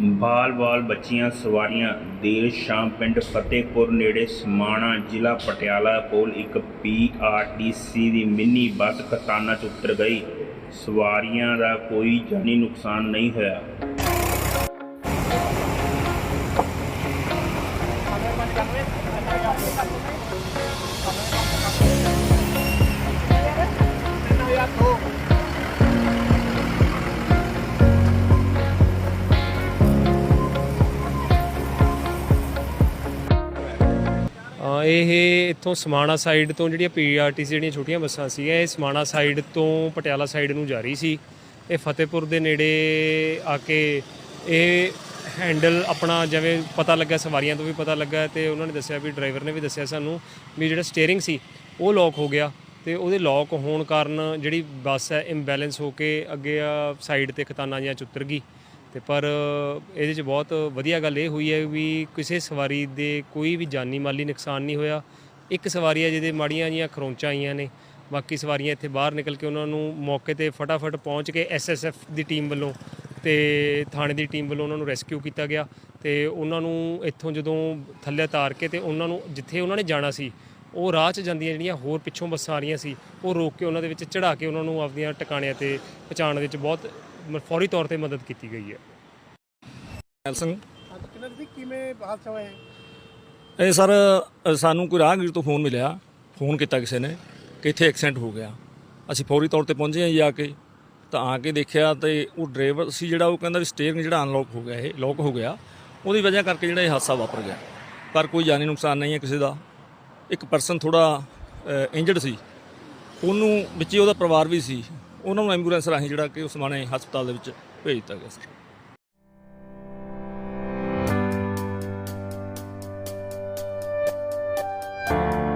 ਬਾਲ-ਬਾਲ ਬੱਚੀਆਂ ਸਵਾਰੀਆਂ ਦੇਰ ਸ਼ਾਮ ਪਿੰਡ ਫਤਿਹਪੁਰ ਨੇੜੇ ਸਮਾਣਾ ਜ਼ਿਲ੍ਹਾ ਪਟਿਆਲਾ ਕੋਲ ਇੱਕ ਪੀਆਰਟੀਸੀ ਦੀ ਮਿੰਨੀ ਬੱਸ ਕਤਾਨਾ 'ਚ ਉਤਰ ਗਈ। ਸਵਾਰੀਆਂ ਦਾ ਕੋਈ ਜਾਨੀ ਨੁਕਸਾਨ ਨਹੀਂ ਹੋਇਆ। ਇਹ ਇੱਥੋਂ ਸਮਾਣਾ ਸਾਈਡ ਤੋਂ ਜਿਹੜੀਆਂ ਪੀਆਰਟੀਸੀ ਜਿਹੜੀਆਂ ਛੋਟੀਆਂ ਬੱਸਾਂ ਸੀ ਇਹ ਸਮਾਣਾ ਸਾਈਡ ਤੋਂ ਪਟਿਆਲਾ ਸਾਈਡ ਨੂੰ ਜਾ ਰਹੀ ਸੀ। ਇਹ ਫਤਿਹਪੁਰ ਦੇ ਨੇੜੇ ਆ ਕੇ ਇਹ ਹੈਂਡਲ ਆਪਣਾ ਜਿਵੇਂ ਪਤਾ ਲੱਗਾ, ਸਵਾਰੀਆਂ ਤੋਂ ਵੀ ਪਤਾ ਲੱਗਾ ਤੇ ਉਹਨਾਂ ਨੇ ਦੱਸਿਆ ਵੀ ਡਰਾਈਵਰ ਨੇ ਵੀ ਦੱਸਿਆ ਸਾਨੂੰ ਵੀ ਜਿਹੜਾ ਸਟੀਅਰਿੰਗ ਸੀ, ਉਹ ਲੌਕ ਹੋ ਗਿਆ ਤੇ ਉਹਦੇ ਲੌਕ ਹੋਣ ਕਾਰਨ ਜਿਹੜੀ ਬੱਸ ਹੈ ਇੰਬੈਲੈਂਸ ਹੋ ਕੇ ਅੱਗੇ ਸਾਈਡ ਤੇ ਖਤਾਨਾ ਜਿਹਾ ਚ ਉਤਰ ਗਈ। ਤੇ ਪਰ ਇਹਦੇ 'ਚ ਬਹੁਤ ਵਧੀਆ ਗੱਲ ਇਹ ਹੋਈ ਹੈ ਵੀ ਕਿਸੇ ਸਵਾਰੀ ਦੇ ਕੋਈ ਵੀ ਜਾਨੀ ਮਾਲੀ ਨੁਕਸਾਨ ਨਹੀਂ ਹੋਇਆ। ਇੱਕ ਸਵਾਰੀ ਹੈ ਜਿਹਦੇ ਮਾੜੀਆਂ ਜੀਆਂ ਖਰੋਂਚਾਂ ਆਈਆਂ ਨੇ। ਬਾਕੀ ਸਵਾਰੀਆਂ ਇੱਥੇ ਬਾਹਰ ਨਿਕਲ ਕੇ ਉਹਨਾਂ ਨੂੰ ਮੌਕੇ ਤੇ ਫਟਾਫਟ ਪਹੁੰਚ ਕੇ ਐਸਐਸਐਫ ਦੀ ਟੀਮ ਵੱਲੋਂ ਤੇ ਥਾਣੇ ਦੀ ਟੀਮ ਵੱਲੋਂ ਉਹਨਾਂ ਨੂੰ ਰੈਸਕਿਊ ਕੀਤਾ ਗਿਆ ਤੇ ਉਹਨਾਂ ਨੂੰ ਇੱਥੋਂ ਜਦੋਂ ਥੱਲੇ ਉਤਾਰ ਕੇ ਤੇ ਉਹਨਾਂ ਨੂੰ ਜਿੱਥੇ ਉਹਨਾਂ ਨੇ ਜਾਣਾ ਸੀ ਉਹ ਰਾਹ 'ਚ ਜਾਂਦੀਆਂ ਜਿਹੜੀਆਂ ਹੋਰ ਪਿੱਛੋਂ ਬੱਸਾਂ ਆ ਰਹੀਆਂ ਸੀ ਉਹ ਰੋਕ ਕੇ ਉਹਨਾਂ ਦੇ ਵਿੱਚ ਚੜਾ ਕੇ ਉਹਨਾਂ ਨੂੰ ਆਪਦੀਆਂ ਟਿਕਾਣਿਆਂ ਤੇ ਪਹੁੰਚਾਉਣ ਦੇ ਵਿੱਚ ਬਹੁਤ ਫੌਰੀ ਤੌਰ ਤੇ ਮਦਦ ਕੀਤੀ ਗਈ ਹੈ। ਕਿਵੇਂ ਹਾਦਸਾ ਹੋਇਆ ਇਹ? ਇਹ ਸਰ ਸਾਨੂੰ ਕੋਈ ਰਾਹਗੀਰ ਤੋਂ ਫੋਨ ਮਿਲਿਆ ਫੋਨ ਕੀਤਾ ਕਿਸੇ ਨੇ ਕਿ ਇੱਥੇ ਐਕਸੀਡੈਂਟ ਹੋ ਗਿਆ। ਅਸੀਂ ਫੌਰੀ ਤੌਰ ਤੇ ਪਹੁੰਚੇ ਹਾਂ ਜੀ ਆ ਕੇ ਤਾਂ ਆ ਕੇ ਦੇਖਿਆ ਤੇ ਉਹ ਡਰਾਈਵਰ ਸੀ ਜਿਹੜਾ ਉਹ ਕਹਿੰਦਾ ਵੀ ਸਟੀਅਰਿੰਗ ਜਿਹੜਾ ਅਨਲੌਕ ਹੋ ਗਿਆ ਇਹ ਲੌਕ ਹੋ ਗਿਆ। ਉਹਦੀ ਵਜ੍ਹਾ ਕਰਕੇ ਜਿਹੜਾ ਇਹ ਹਾਦਸਾ ਵਾਪਰ ਗਿਆ। ਪਰ ਕੋਈ ਜਾਨੀ ਨੁਕਸਾਨ ਨਹੀਂ ਹੈ ਕਿਸੇ ਦਾ। ਇੱਕ ਪਰਸਨ ਥੋੜਾ ਇੰਜਰਡ ਸੀ। ਉਹਨੂੰ ਵਿੱਚ ਹੀ ਉਹਦਾ ਪਰਿਵਾਰ ਵੀ ਸੀ। ਉਹਨਾਂ ਨੂੰ ਐਂਬੂਲੈਂਸ ਰਾਹੀਂ ਜਿਹੜਾ ਕਿ ਉਸਮਾਣੇ ਹਸਪਤਾਲ ਦੇ ਵਿੱਚ ਭੇਜ ਦਿੱਤਾ ਗਿਆ ਸੀ।